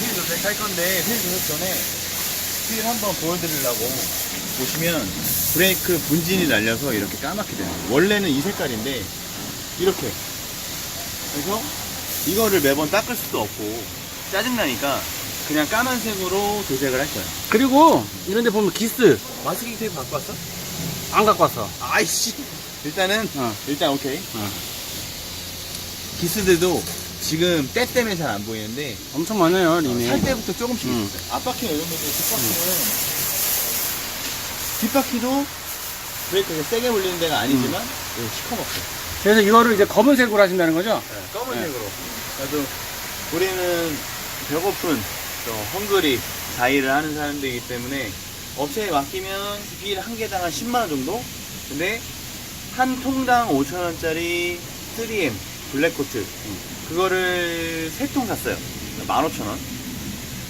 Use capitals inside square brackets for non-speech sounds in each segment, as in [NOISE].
휠 조색 할 건데 휠 조색 전에 휠 한번 보여드리려고 보시면 브레이크 분진이 날려서 이렇게 까맣게 되는 거예요. 원래는 이 색깔인데 이렇게 그래서 이거를 매번 닦을 수도 없고 짜증나니까 그냥 까만색으로 도색을 할 거예요. 그리고 이런 데 보면 기스 마스킹 테이프 갖고 왔어? 안 갖고 왔어. 아이씨. 일단은 어. 일단 오케이. 어. 기스들도 지금 때 때문에 잘 안 보이는데 엄청 많아요, 림이. 살 때부터 조금씩 음. 있어요. 앞바퀴는 이런 건데 뒷바퀴는 뒷바퀴도 브레이크가 세게 올리는 데가 아니지만 이거 시커멓고 그래서 이거를 이제 검은색으로 하신다는 거죠? 검은색으로. 그래도 우리는 배고픈 저 헝그리 자의를 하는 사람들이기 때문에 업체에 맡기면 휠한 개당 한 10만 원 정도. 근데 한 통당 5천 원짜리 3M 블랙코트 그거를 세 통 샀어요. 15,000원.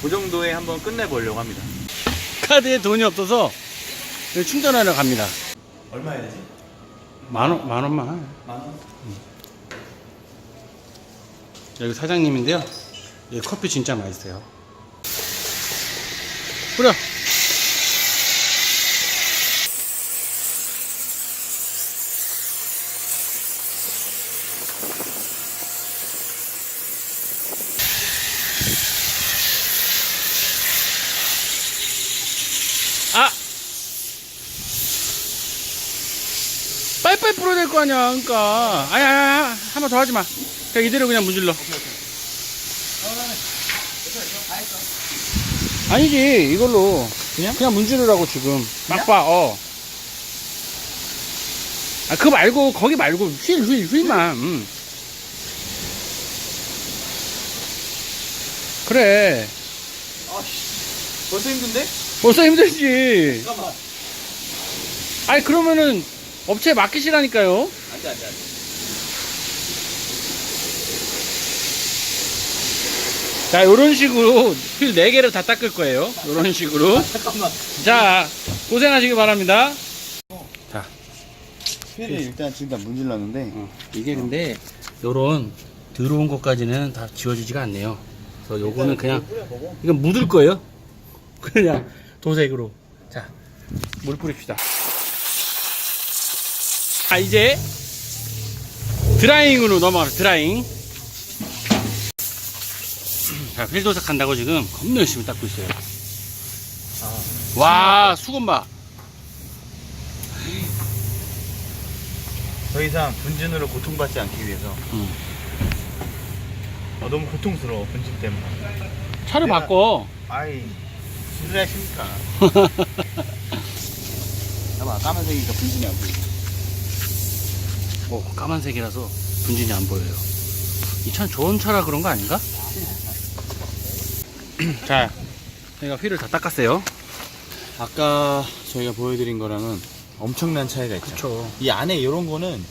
그 정도에 한번 끝내보려고 합니다. 카드에 돈이 없어서 여기 충전하러 갑니다. 얼마 해야 되지? 만 원, 만 원만. 만 원? 여기 사장님인데요. 이 커피 진짜 맛있어요. 뿌려. 아! 빨리빨리 뿌려야 될 거 아니야, 그니까. 아니, 아니, 아니, 한번 더 하지 마. 그냥 이대로 그냥 문질러. 아니지, 이걸로. 그냥? 그냥 문지르라고 지금. 빡빡, 어. 아, 그거 말고, 거기 말고, 휠, 휠, 휠만. 음. 그래. 아씨. 벌써 힘든데? 벌써 힘들지. 잠깐만. 아니, 그러면은, 업체에 맡기시라니까요. 안 돼, 안 돼, 안 돼. 자, 요런 식으로 휠 4개를 다 닦을 거예요. 요런 식으로. 잠깐만. 자, 고생하시기 바랍니다. 자, 휠을 일단 지금 다 문질렀는데 어, 이게 근데 요런 들어온 것까지는 다 지워지지가 않네요. 그래서 요거는 그냥 이건 묻을 거예요. 그냥 도색으로. 자, 물 뿌립시다. 자, 이제 드라잉으로 넘어가 드라잉. 자, 휠 도색 한다고 지금 겁나 열심히 닦고 있어요. 와, 수건 봐. 더 이상 분진으로 고통받지 않기 위해서 응. 어, 너무 고통스러워 분진 때문에 차를 내가- 바꿔. 아이 무슨 소리 하십니까 [LAUGHS] 봐봐 까만색이니까 분진이 안 보이고 어, 까만색이라서 분진이 안 보여요. 이 차는 좋은 차라 그런 거 아닌가? [CLEARS THROAT] 자, 저희가 휠을 다 닦았어요. 아까 저희가 보여드린 거랑은 엄청난 차이가 있죠 그쵸. 이 안에 이런 거는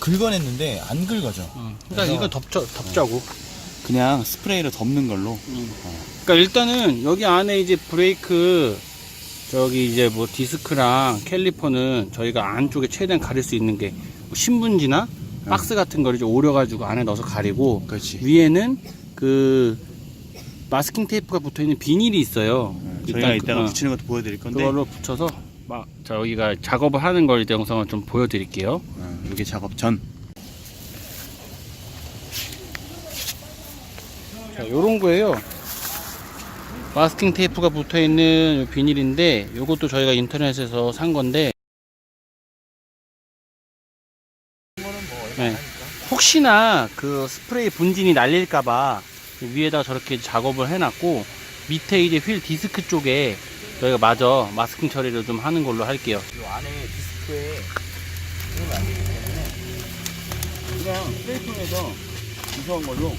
긁어냈는데 안 긁어져 그러니까 그래서- 이거 덮죠, 덮자고. 그냥 스프레이로 덮는 걸로 그러니까 일단은 여기 안에 이제 브레이크 저기 이제 뭐 디스크랑 캘리퍼는 저희가 안쪽에 최대한 가릴 수 있는 게뭐 신문지나 박스 같은 거를 이제 오려가지고 안에 넣어서 가리고 그렇지 위에는 그 마스킹 테이프가 붙어 있는 비닐이 있어요. 저희가 일단 그- 이따가 어, 붙이는 것도 보여드릴 건데 그걸로 붙여서 막 저희가 작업을 하는 걸 이제 영상을 좀 보여드릴게요. 어, 이게 작업 전 자, 요런 거예요. 마스킹 테이프가 붙어 있는 요 비닐인데 요것도 저희가 인터넷에서 산 건데 네. 혹시나 그 스프레이 분진이 날릴까봐 위에다 저렇게 작업을 해놨고 밑에 이제 휠 디스크 쪽에 저희가 마저 마스킹 처리를 좀 하는 걸로 할게요. 이 안에 디스크에 이런 안 되기 때문에 그냥 스프레이통에서 무서운 걸로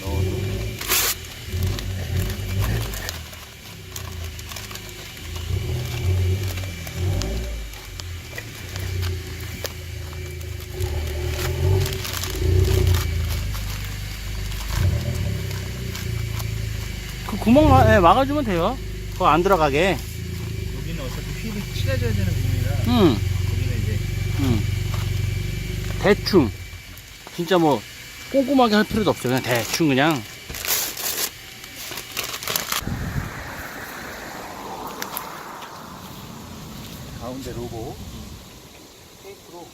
넣어도 구멍 마, 예, 막아주면 돼요. 그거 안 들어가게. 여기는 어차피 휠이 칠해져야 되는 부분이라 음, 거기는 이제 음. 대충. 진짜 뭐, 꼼꼼하게 할 필요도 없죠. 그냥 대충 그냥. 가운데 로고 음. 테이프로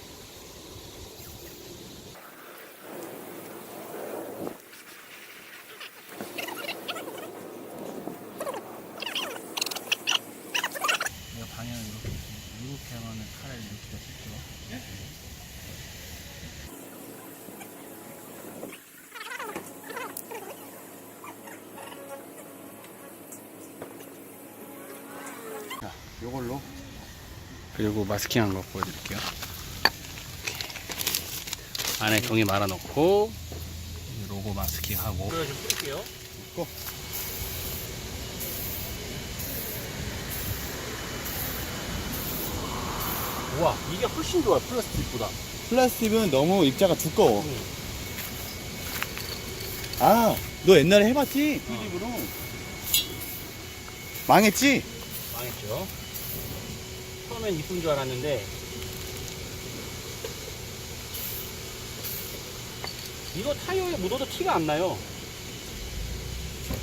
요걸로 그리고 마스킹한 거 보여드릴게요. 이렇게. 안에 종이 말아놓고 이 로고 마스킹하고. 이거 좀 뿌릴게요. 고. 우와 이게 훨씬 좋아요 플라스틱보다. 플라스틱은 너무 입자가 두꺼워. 아, 너 옛날에 해봤지? 필립으로. 망했지? 망했죠. 처음엔 이쁜 줄 알았는데 이거 타이어에 묻어도 티가 안 나요.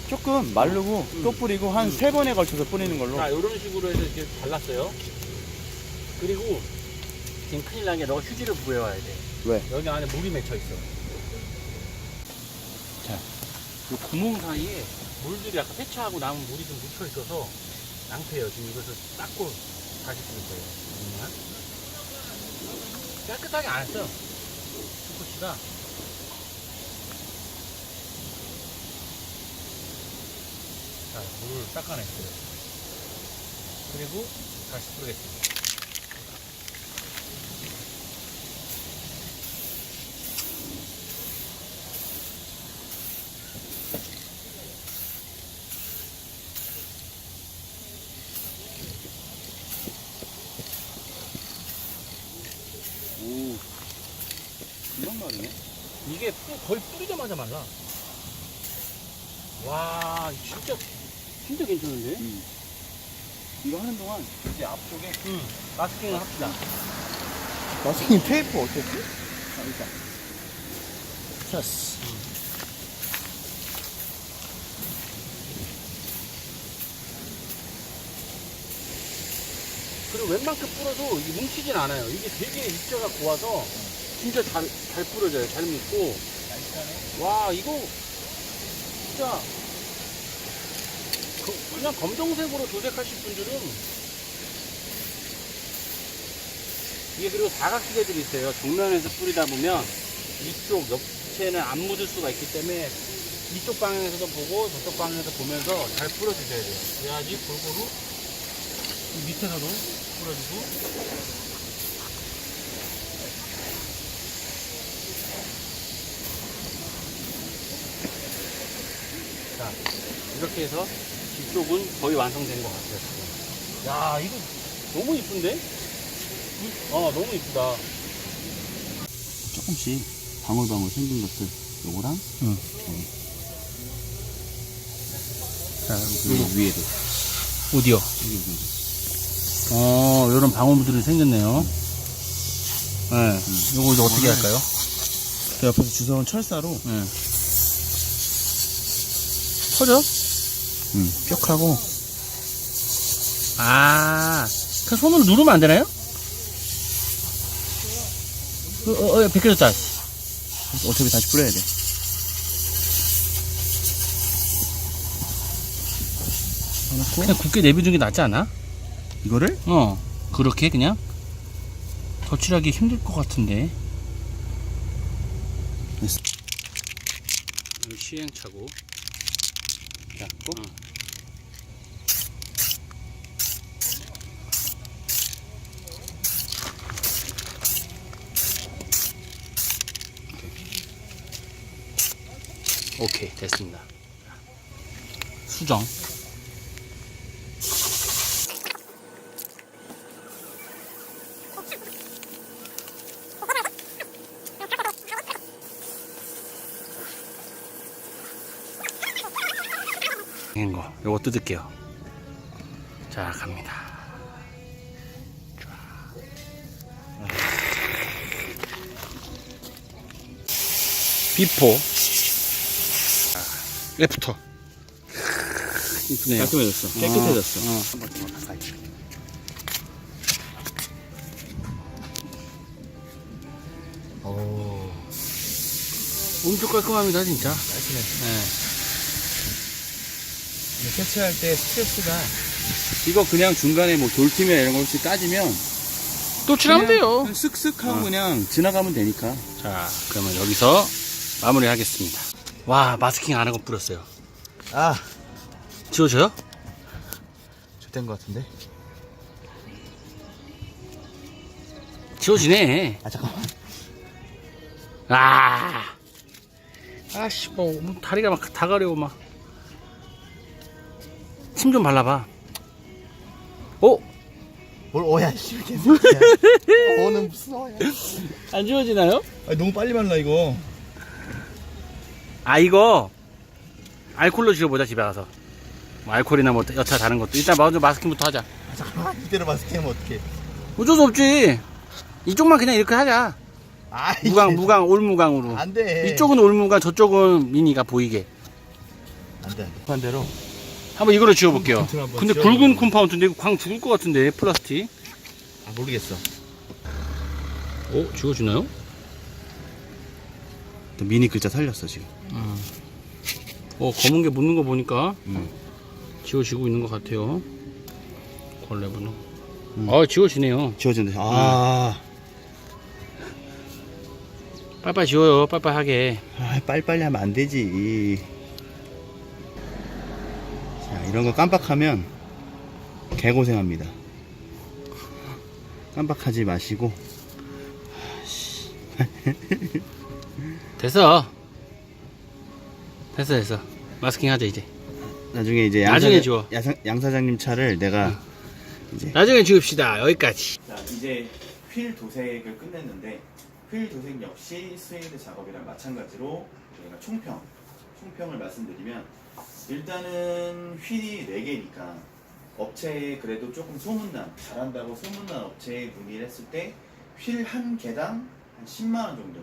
조금 마르고 음. 또 뿌리고 한세 번에 걸쳐서 뿌리는 걸로. 자, 이런 식으로 해서 이렇게 발랐어요. 그리고 지금 큰일 난 게 너 휴지를 부어와야 돼. 왜? 여기 안에 물이 맺혀 있어. 자, 이 구멍 사이에 물들이 아까 세차하고 남은 물이 좀 묻혀 있어서 낭패예요. 지금 이것을 닦고 다시 뿌릴 거예요. 잠깐만. 깨끗하게 안 했어. 스포츠가. 자, 물을 닦아냈어요. 그리고 다시 뿌리겠습니다. 오, 금방 마르네. 이게 뿌- 뿌리자마자 말라. 와, 진짜, 진짜 괜찮은데? 음. 이거 하는 동안 이제 앞쪽에 응. 마스킹을 합시다. 마스킹 테이프 어떻게? 아, 일단. 찼어. 그리고 웬만큼 뿌려도 이게 뭉치진 않아요. 이게 되게 입자가 고와서 진짜 잘, 잘 뿌려져요. 잘 묻고. 와, 이거 진짜 그, 그냥 검정색으로 도색하실 분들은 이게 그리고 사각지대들이 있어요. 정면에서 뿌리다 보면 이쪽 옆체는 안 묻을 수가 있기 때문에 이쪽 방향에서도 보고 저쪽 방향에서 보면서 잘 뿌려주셔야 돼요. 그래야지 골고루 이 밑에서도 뿌려주고 이렇게 해서 뒤쪽은 거의 완성된 것 같아요 지금. 야 이거 너무 이쁜데? 어 너무 이쁘다 조금씩 방울방울 생긴 것들 요거랑 응. 자 그리고 위에도 어디요? 여기 여기 어 이런 방울들이 생겼네요 네 요거 이제 어떻게 이거는- 할까요? 그 옆에서 주워온 철사로 네. 퍼져? 응, 뾱하고 아, 그 손으로 누르면 안 되나요? 어, 어, 어, 벗겨졌다. 어차피 다시 뿌려야 돼. 해놓고 그냥 굳게 내비두는 게 낫지 않아? 이거를 어, 그렇게 그냥? 덧칠하기 힘들 것 같은데. 시행착오. 잡고 응. 오케이, 됐습니다. 수정. 생긴 거. 요거 뜯을게요. 자 갑니다. 비포. 아. 애프터. 이쁘네요. 깔끔해졌어. 아. 깨끗해졌어. 어, 어. 엄청 깔끔합니다 진짜. 깔끔해. 네. 세차할 때 스트레스가 이거 그냥 중간에 뭐 돌팀이나 이런 거 혹시 따지면 또 칠하면 돼요. 그냥 쓱쓱 하고 어. 그냥 지나가면 되니까. 자, 그러면 여기서 마무리 하겠습니다. 와, 마스킹 안 하고 뿌렸어요. 아, 지워져요? 좋된 것 같은데. 지워지네. 아 잠깐만. 아. 아씨, 뭐, 다리가 막 다 가려워, 막. 침좀 발라봐. 오! 뭘 어야 씨 개새끼야. 어는 무슨 어야. 안 지워지나요? 아 너무 빨리 말라 이거. 아, 이거, 알콜로 지워보자, 집에 가서. 뭐 알콜이나 뭐, 여차 다른 것도. 일단 먼저 마스킹부터 하자. 아, 잠깐만 이대로 마스크하면 어떡해. 어쩔 수 없지. 이쪽만 그냥 이렇게 하자. 아 무광, 무광, 올무광으로. 안 돼. 이쪽은 올무광, 저쪽은 미니가 보이게. 안 돼. 반대로. 한번 이걸로 지워볼게요. 컴파운트를 한번 근데 지워보자. 굵은 컴파운트인데 이거 광 죽을 것 같은데 플라스틱. 아 모르겠어. 오 지워지나요? 미니 글자 살렸어 지금. 어 검은 게 묻는 거 보니까 음. 지워지고 있는 것 같아요. 걸레분은. 음. 아 지워지네요. 지워진다. 아, 빨빨 지워요. 빨빨하게. 아 빨리빨리 하면 안 되지. 자 이런 거 깜빡하면 개고생합니다. 깜빡하지 마시고. 됐어. 됐어 됐어. 마스킹 하자 이제. 나중에 이제 나중에 양, 지워. 양, 양 사장님 차를 내가 이제 나중에 지웁시다. 여기까지. 자 이제 휠 도색을 끝냈는데 휠 도색 역시 스웨이드 작업이랑 마찬가지로 저희가 총평 총평을 말씀드리면 일단은 휠이 4개니까 업체에 그래도 조금 소문난 잘한다고 소문난 업체에 문의를 했을 때 휠 한 개당 한 10만 원 정도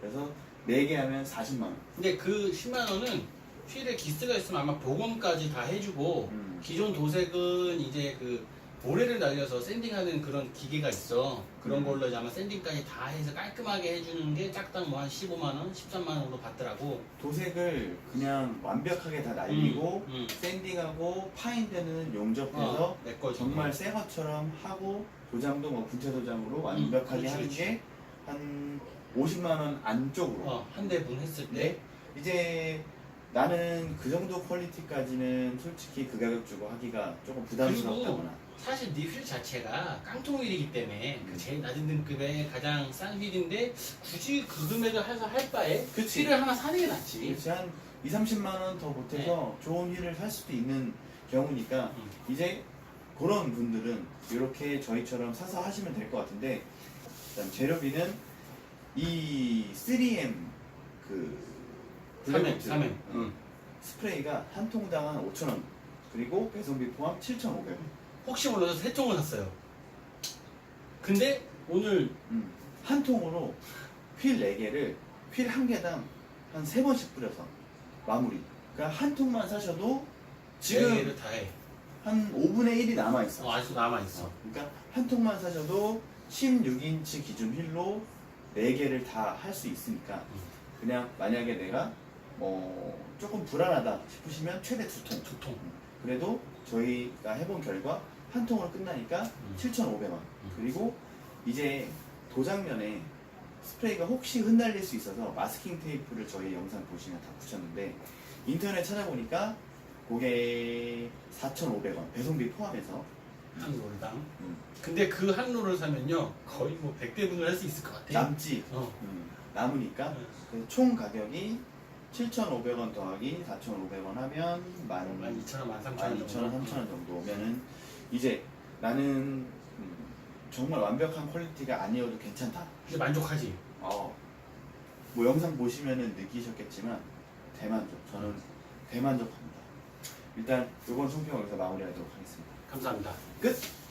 그래서 4개 하면 40만 원 근데 그 10만 원은 휠에 기스가 있으면 아마 복원까지 다 해주고 음. 기존 도색은 이제 그 모래를 날려서 샌딩하는 그런 기계가 있어. 그런 음. 걸로 이제 아마 샌딩까지 다 해서 깔끔하게 해주는 게 짝당 뭐 한 15만 원, 13만 원으로 받더라고. 도색을 그냥 완벽하게 다 날리고 음, 음. 샌딩하고 파인드는 용접해서 어, 내거 정말 새 것처럼 하고 도장도 뭐 분체 도장으로 완벽하게 그렇지, 하는. 게 한 50만 원 안쪽으로. 어, 한 대분 했을 때. 네. 이제 나는 그 정도 퀄리티까지는 솔직히 그 가격 주고 하기가 조금 부담스럽다거나. 사실 네 휠 자체가 깡통 휠이기 때문에 그 제일 낮은 등급의 가장 싼 휠인데 굳이 그 금액을 해서 할 바에 그치. 휠을 하나 사는 게 낫지. 그렇지 한 2, 30만 원 더 보태서 좋은 휠을 살 수도 있는 경우니까 음. 이제 그런 분들은 이렇게 저희처럼 사서 하시면 될 것 같은데 일단 재료비는 이 3M 그 3M, 블랙우드, 3M. 어, 응. 스프레이가 한 통당 한 5,000원 그리고 배송비 포함 7,500원 혹시 몰라서 세 통을 샀어요. 근데 오늘 음. 한 통으로 휠 4개를 휠 한 개당 한 3번씩 뿌려서 마무리 그러니까 한 통만 사셔도 지금 네 개를 다 해. 한 5분의 1이 남아있어 어, 아직도 남아 있어. 그러니까 한 통만 사셔도 16인치 기준 휠로 4개를 다 할 수 있으니까 음. 그냥 만약에 내가 뭐 조금 불안하다 싶으시면 최대 두 통. 두 통. 그래도 저희가 해본 결과 한 통으로 끝나니까 음. 7,500원. 그리고 이제 도장면에 스프레이가 혹시 흩날릴 수 있어서 마스킹 테이프를 저희 영상 보시면 다 붙였는데 인터넷 찾아보니까 그게 4,500원 배송비 포함해서 한 롤당. 음. 근데 그 한 롤을 사면요 거의 뭐 100대 분을 할 수 있을 것 같아. 남지 어. 음, 남으니까 네. 그래서 총 가격이 7,500원 더하기 4,500원 하면 만 12,000원, 13,000원 12,000원, 3,000원 정도면은 이제 나는 음, 정말 완벽한 퀄리티가 아니어도 괜찮다. 이제 만족하지. 어, 뭐 영상 보시면은 느끼셨겠지만 대만족. 저는 대만족합니다. 일단 이번 총평 여기서 마무리하도록 하겠습니다. 감사합니다. 끝.